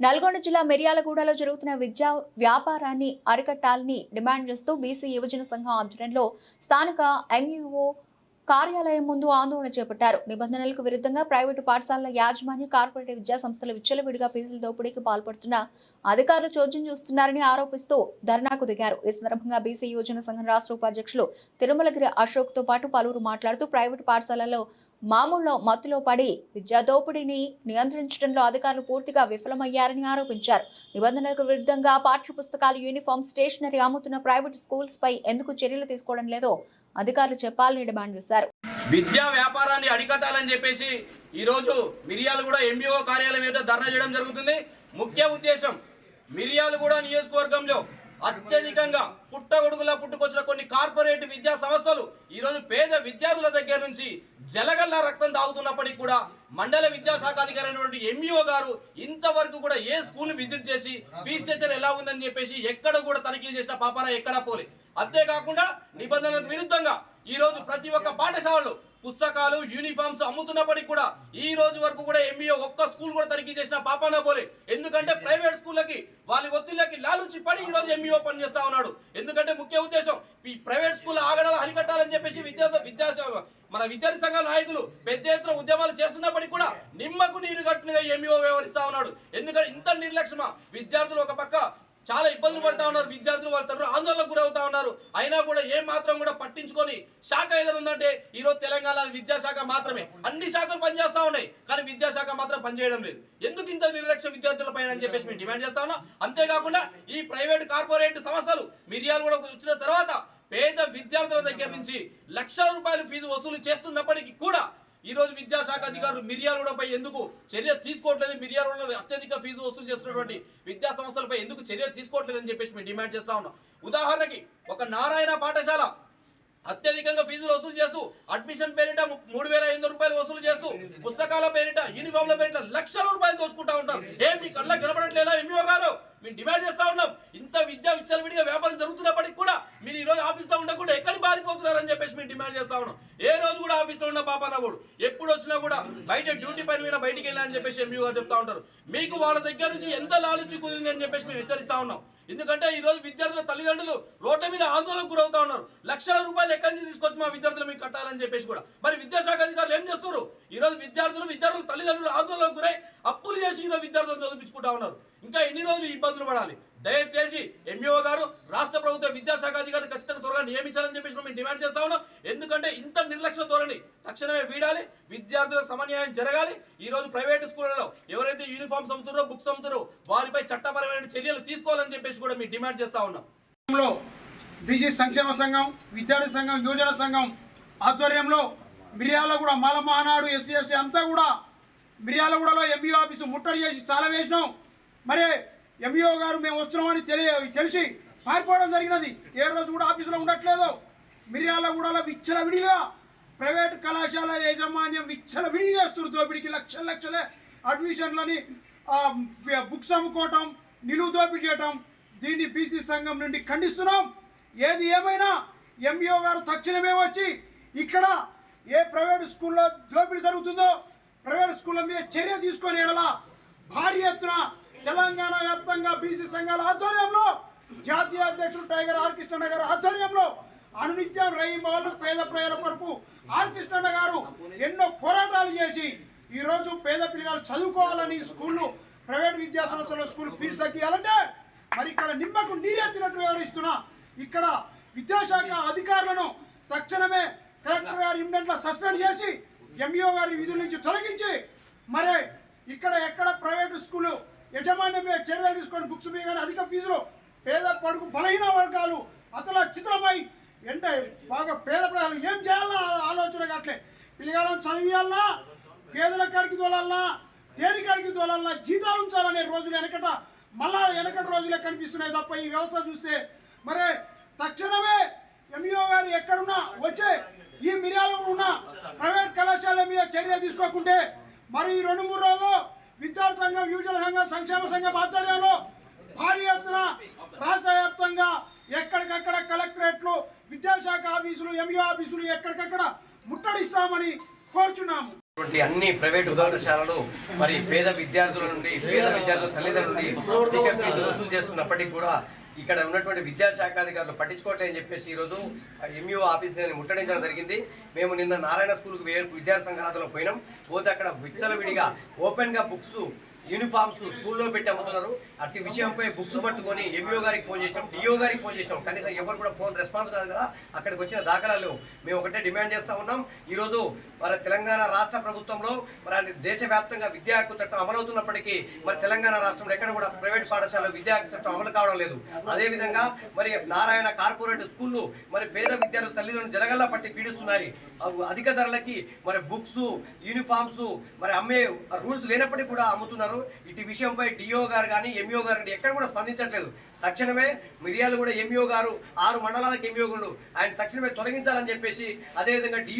నల్గొండ జిల్లా మిర్యాలగూడలో జరుగుతున్న విద్యా వ్యాపారాన్ని అరికట్టాలని డిమాండ్ చేస్తూ బీసీ యువజన సంఘం ఆధ్వర్యంలో స్థానిక ఎంఈఓ కార్యాలయం ముందు ఆందోళన చేపట్టారు. నిబంధనలకు విరుద్ధంగా ప్రైవేటు పాఠశాలల యాజమాన్య కార్పొరేట్ విద్యా సంస్థలు విచ్చలవిడిగా ఫీజుల దోపిడీకి పాల్పడుతున్న అధికారులు చోద్యం చూస్తున్నారని ఆరోపిస్తూ ధర్నాకు దిగారు. ఈ సందర్భంగా బీసీ యువజన సంఘం రాష్ట్ర ఉపాధ్యక్షులు తిరుమలగిరి అశోక్తో పాటు పలువురు మాట్లాడుతూ ప్రైవేటు పాఠశాలల్లో మామూల్లో మత్తులో పడి విద్యా దోపిడీని నియంత్రించడంలో అధికారులు పూర్తిగా విఫలమయ్యారని ఆరోపించారు. నిబంధనలకు విరుద్ధంగా పాఠ్యపుస్తకాలు యూనిఫామ్ స్టేషనరీ అమ్ముతున్న ప్రైవేట్ స్కూల్స్ పై ఎందుకు చర్యలు తీసుకోవడం లేదో అధికారులు చెప్పాలని డిమాండ్ చేశారు. విద్యా వ్యాపారాన్ని అడికట్టాలని చెప్పేసి ఈరోజు మిరియాలు కూడా ఎంబీఓ కార్యాలయం మీద ధర్నా చేయడం జరుగుతుంది. ముఖ్య ఉద్దేశం మిరియాలు కూడా నియోజకవర్గంలో అత్యధికంగా పుట్టగొడుగులా పుట్టుకొచ్చిన కొన్ని కార్పొరేట్ విద్యా సంస్థలు ఈరోజు పేద విద్యార్థుల దగ్గర నుంచి జలగల్ల రక్తం తాగుతున్నప్పటికీ కూడా మండల విద్యాశాఖ అధికారి అయినటువంటి ఎంఈఓ గారు ఇంతవరకు కూడా ఏ స్కూల్ విజిట్ చేసి ఫీజ్ స్ట్రక్చర్ ఎలా ఉందని చెప్పేసి ఎక్కడ కూడా తనిఖీలు చేసిన పాపాన ఎక్కడా పోలే. అంతేకాకుండా నిబంధనలకు విరుద్ధంగా ఈ రోజు ప్రతి ఒక్క పాఠశాలలో పుస్తకాలు యూనిఫామ్స్ అమ్ముతున్నప్పటికీ కూడా ఈ రోజు వరకు కూడా ఎంఈఓ ఒక్క స్కూల్ కూడా తనిఖీ చేసిన పాపాన పోలే. ఎందుకంటే ప్రైవేట్ స్కూళ్ళకి వాళ్ళ ఒత్తిళ్ళకి లాలుచి పడి ఈ రోజు ఎంబీఓ పని చేస్తా ఉన్నాడు. ఎందుకంటే ముఖ్య ఉద్దేశం ఈ ప్రైవేట్ స్కూల్ ఆగడాలు హరికట్టాలని చెప్పేసి విద్యా విద్యాశాఖ మన విద్యార్థి సంఘ నాయకులు పెద్ద ఎత్తున ఉద్యమాలు చేస్తున్నప్పటికీ కూడా నిమ్మకు నీరు కట్టుగా ఎంఈఓ వ్యవహరిస్తా ఉన్నాడు. ఎందుకంటే ఇంత నిర్లక్ష్యమా? విద్యార్థులు ఒక పక్క చాలా ఇబ్బందులు పడతా ఉన్నారు. విద్యార్థులు వాళ్ళ తరఫున ఆందోళనకు గురవుతా ఉన్నారు. అయినా కూడా ఏ మాత్రం కూడా పట్టించుకొని శాఖ ఏదైనా ఉందంటే ఈరోజు తెలంగాణ విద్యాశాఖ మాత్రమే. అన్ని శాఖలు పనిచేస్తా ఉన్నాయి. కానీ విద్యాశాఖ మాత్రం పనిచేయడం లేదు. ఎందుకు ఇంత నిర్లక్ష్యం విద్యార్థుల పైన అని చెప్పేసి మేము డిమాండ్ చేస్తా ఉన్నాం. అంతేకాకుండా ఈ ప్రైవేట్ కార్పొరేట్ సంస్థలు మిరియాలు కూడా వచ్చిన తర్వాత విద్యార్థుల దగ్గర నుంచి లక్షల రూపాయలు ఫీజు వసూలు చేస్తున్నప్పటికీ కూడా ఈ రోజు విద్యాశాఖ అధికారులు మిర్యాలగూడపై ఎందుకు చర్య తీసుకోవట్లేదు? మిర్యాలగూడలో అత్యధిక ఫీజు వసూలు చేస్తున్నటువంటి విద్యా సంస్థలపై ఎందుకు చర్య తీసుకోవట్లేదు అని చెప్పేసి మేము డిమాండ్ చేస్తా ఉన్నాం. ఉదాహరణకి ఒక నారాయణ పాఠశాల అత్యధికంగా ఫీజులు వసూలు చేస్తూ అడ్మిషన్ పేరిట మూడు వేల ఐదు రూపాయలు వసూలు చేస్తూ పుస్తకాల పేరిట యూనిఫామ్ల పేరిట లక్షల రూపాయలు దోచుకుంటా ఉంటారు. ఏం మీ కళ్ళ కనబడట్లేదా ఎంఈఓ గారు? మేము డిమాండ్ చేస్తా ఉన్నాం. విద్యా విచ్చలవిడిగా వ్యాపారం జరుగుతున్నప్పటికీ కూడా మీరు ఈ రోజు ఆఫీస్లో ఉండకుండా ఎక్కడికి పారిపోతున్నారని అని చెప్పేసి మేము డిమాండ్ చేస్తా ఉన్నాం. ఏ రోజు కూడా ఆఫీస్లో ఉన్న పాప కూడా ఎప్పుడు వచ్చినా కూడా బయట డ్యూటీ పని మీద బయటికి వెళ్ళాలని చెప్పేసి ఎంఈఓ గారు చెప్తా ఉంటారు. మీకు వాళ్ళ దగ్గర నుంచి ఎంత లాలుచి కుదిరింది అని చెప్పేసి మేము హెచ్చరిస్తా ఉన్నాం. ఎందుకంటే ఈ రోజు విద్యార్థుల తల్లిదండ్రులు రోడ్ల మీద ఆందోళనకు గురవుతా ఉన్నారు. లక్షల రూపాయలు ఎక్కడి నుంచి తీసుకొచ్చి మా విద్యార్థులు మీకు కట్టాలని చెప్పేసి కూడా. మరి విద్యాశాఖ అధికారులు ఏం చేస్తున్నారు? ఈ రోజు విద్యార్థులు విద్యార్థుల తల్లిదండ్రులు ఆందోళనకు గురై అప్పులు చేసి ఈరోజు విద్యార్థులను చదివించుకుంటా ఉన్నారు. ఇంకా ఎన్ని రోజులు ఇబ్బందులు పడాలి? దయచేసి ఎంఈఓ గారు రాష్ట్ర ప్రభుత్వ విద్యాశాఖ అధికారి ఖచ్చితంగా త్వరగా నియమించాలని చెప్పేసి మేము డిమాండ్ చేస్తా ఉన్నాం. ఎందుకంటే ఇంత నిర్లక్ష్య ధోరణి తక్షణమే వీడాలి విద్యార్థులకు సమన్యాయం జరగాలి. ఈ రోజు ప్రైవేట్ స్కూళ్ళలో ఎవరైతే యూనిఫామ్స్ అమ్ముతారో బుక్స్ అమ్ముతారో వారిపై చట్టపరమైన చర్యలు తీసుకోవాలని చెప్పేసి కూడా మేము డిమాండ్ చేస్తా ఉన్నాం. బీసీ సంక్షేమ సంఘం విద్యార్థి సంఘం యువజన సంఘం ఆధ్వర్యంలో మిర్యాలగూడ మాల మహానాడు ఎస్సీ ఎస్టీ అంతా కూడా మిర్యాలగూడలో ఎంఈఓ ఆఫీసు ముట్టడి చేసి తాళం వేసినాం. మరి ఎంఈఓ గారు మేము వస్తున్నామని తెలియ తెలిసి పారిపోవడం జరిగినది. ఏ రోజు కూడా ఆఫీసులో ఉండట్లేదు. మిర్యాల మిర్యాలగూడలో విచ్చల విడిగా ప్రైవేట్ కళాశాల యాజమాన్యం విచ్చల విడిగా చేస్తున్నారు దోపిడికి లక్షల లక్షలే అడ్మిషన్లని బుక్స్ అమ్ముకోవటం నిలువు దోపిడీ చేయటం దీన్ని బీసీ సంఘం నుండి ఖండిస్తున్నాం. ఏది ఏమైనా ఎంఈఓ గారు తక్షణమే వచ్చి ఇక్కడ ఏ ప్రైవేట్ స్కూల్లో దోపిడీ జరుగుతుందో ప్రైవేట్ స్కూళ్ళ మీద చర్య తీసుకొని ఎడల భారీ ఎత్తున తెలంగాణ వ్యాప్తంగా బీసీ సంఘాల ఆధ్వర్యంలో జాతీయ అధ్యక్షుడు టైగర్ ఆర్ కృష్ణ గారి ఆధ్వర్యంలో అనునిత్యం రై మౌలు పేద ప్రజల కొరకు ఆర్ కృష్ణ గారు ఎన్నో పోరాటాలు చేసి ఈరోజు పేద పిల్లలు చదువుకోవాలని స్కూళ్ళు ప్రైవేట్ విద్యా సంస్థల స్కూల్ ఫీజు తగ్గియాలంటే మరి ఇక్కడ నిమ్మకు నీరెత్తినట్టు వివరిస్తున్నా. ఇక్కడ విద్యాశాఖ అధికారులను తక్షణమే కలెక్టర్ గారి ఇమ్మీడియట్గా సస్పెండ్ చేసి ఎంఈఓ గారి విధుల నుంచి తొలగించి మరి ఇక్కడ ఎక్కడ ప్రైవేట్ యజమాన్యంలో మీద చర్యలు తీసుకొని బుక్స్ మీద కానీ అధిక ఫీజులు పేద పడుకు బలహీన వర్గాలు అతల చిత్రమై అంటే బాగా పేద ప్రజలు ఏం చేయాలన్నా ఆలోచన కావట్లే పిల్లగాలను చదివియాలన్నా పేదల కాడికి తోలాలన్నా దేని కాడికి తోలాలన్నా జీతాలు ఉంచాలనే రోజులు వెనకట మళ్ళా వెనకటి రోజులే కనిపిస్తున్నాయి తప్ప ఈ వ్యవస్థ చూస్తే. మరి తక్షణమే ఎంఈఓ గారు ఎక్కడున్నా వచ్చే ఈ మిర్యాల ఉన్న ప్రైవేట్ కళాశాల మీద చర్య తీసుకోకుంటే మరి ఈ రెండు మూడు రోజులు విద్యార్థి సంఘం యువజన సంఘం సంక్షేమ సంఘం ఆధ్వర్యంలో భారీ ఎత్తున రాష్ట్ర వ్యాప్తంగా ఎక్కడికక్కడ కలెక్టరేట్లు విద్యాశాఖ ఆఫీసులు ఎంఈ ఆఫీసులు ఎక్కడికక్కడ ముట్టడిస్తామని కోరుచున్నాము. అన్ని ప్రైవేటు పాఠశాలలు మరి పేద విద్యార్థుల నుండి పేద విద్యార్థుల తల్లిదండ్రుల నుండి టికెట్ వసూలు చేస్తున్నప్పటికీ కూడా ఇక్కడ ఉన్నటువంటి విద్యాశాఖ అధికారులు పట్టించుకోవట్లేదని చెప్పేసి ఈరోజు ఎంఈఓ ఆఫీస్ని ముట్టడించడం జరిగింది. మేము నిన్న నారాయణ స్కూల్కి వే విద్యార్థి పోయినాం. పోతే అక్కడ విచ్చలవిడిగా ఓపెన్గా బుక్స్ యూనిఫామ్స్ స్కూల్లో పెట్టి అమ్ముతున్నారు. అట్టి విషయంపై బుక్స్ పట్టుకొని ఎంఈఓ గారికి ఫోన్ చేసినాం డిఓ గారికి ఫోన్ చేసినాం. కనీసం ఎవరు కూడా ఫోన్ రెస్పాన్స్ కాదు కదా అక్కడికి వచ్చిన దాఖలాలు మేము ఒకటే డిమాండ్ చేస్తూ ఉన్నాం. ఈరోజు మరి తెలంగాణ రాష్ట్ర ప్రభుత్వంలో మరి దేశవ్యాప్తంగా విద్యా హక్కు చట్టం అమలవుతున్నప్పటికీ మరి తెలంగాణ రాష్ట్రంలో ఎక్కడ కూడా ప్రైవేట్ పాఠశాలలో విద్యా హక్కు చట్టం అమలు కావడం లేదు. అదేవిధంగా మరి నారాయణ కార్పొరేట్ స్కూళ్ళు మరి పేద విద్యార్థులు తల్లిదండ్రులు జనగల్లా పట్టి పీడిస్తున్నాయి. అధిక ధరలకి మరి బుక్స్ యూనిఫామ్స్ మరి అమ్మే రూల్స్ లేనప్పటికీ కూడా అమ్ముతున్నారు. ఇటు విషయంపై డిఓ గారు కానీ ఎంఈఓ గారు కానీ ఎక్కడ కూడా స్పందించట్లేదు. తక్షణమే మిర్యాలు కూడా ఎంఈఓ గారు ఆరు మండలాలకు ఎంఈఓ గారు ఆయన తక్షణమే తొలగించాలని చెప్పేసి అదేవిధంగా డిఓ